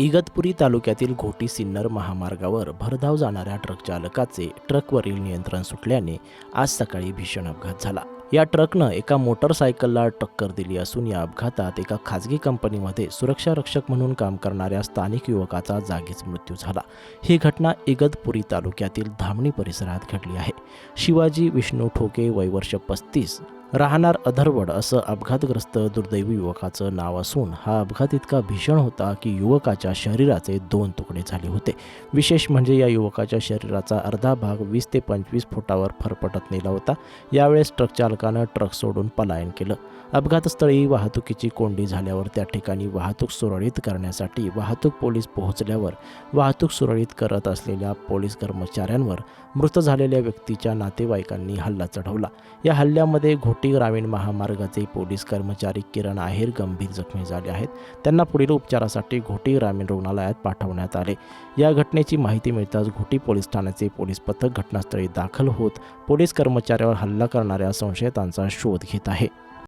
इगतपुरी तालुक्यातील घोटी सिन्नर महामार्गावर भरधाव जाणाऱ्या ट्रक चालकाचे ट्रकवरील नियंत्रण सुटल्याने आज सकाळी भीषण अपघात झाला. या ट्रकनं एका मोटरसायकलला टक्कर दिली असून या अपघातात एका खाजगी कंपनीमध्ये सुरक्षा रक्षक म्हणून काम करणाऱ्या स्थानिक युवकाचा जागीच मृत्यू झाला. ही घटना इगतपुरी तालुक्यातील धामणी परिसरात घडली आहे. शिवाजी विष्णू ठोके वयवर्ष पस्तीस राहणार अधरवड असं अपघातग्रस्त दुर्दैवी युवकाचं नाव असून हा अपघात इतका भीषण होता की युवकाच्या शरीराचे दोन तुकडे झाले होते. विशेष म्हणजे या युवकाच्या शरीराचा अर्धा भाग वीस ते पंचवीस फुटावर फरफटत नेला होता. यावेळेस ट्रक चालकानं ट्रक सोडून पलायन केलं. अपघातस्थळी वाहतुकीची कोंडी झाल्यावर त्या ठिकाणी वाहतूक सुरळीत करण्यासाठी वाहतूक पोलीस पोहोचल्यावर वाहतूक सुरळीत करत असलेल्या पोलीस कर्मचाऱ्यांवर मृत झालेल्या व्यक्तीच्या नातेवाईकांनी हल्ला चढवला. या हल्ल्यामध्ये घोट ग्रामीण महामार्गाचे पोलीस कर्मचारी किरण आहेर गंभीर जखमी झाले आहेत. त्यांना पुढील उपचारासाठी घोटी ग्रामीण रुग्णालयात पाठवण्यात आले. या घटनेची माहिती मिळताच घोटी पोलीस ठाण्याचे पोलीस पथक घटनास्थळी दाखल होत पोलीस कर्मचाऱ्यावर हल्ला करणाऱ्या संशयितांचा शोध घेत आहे.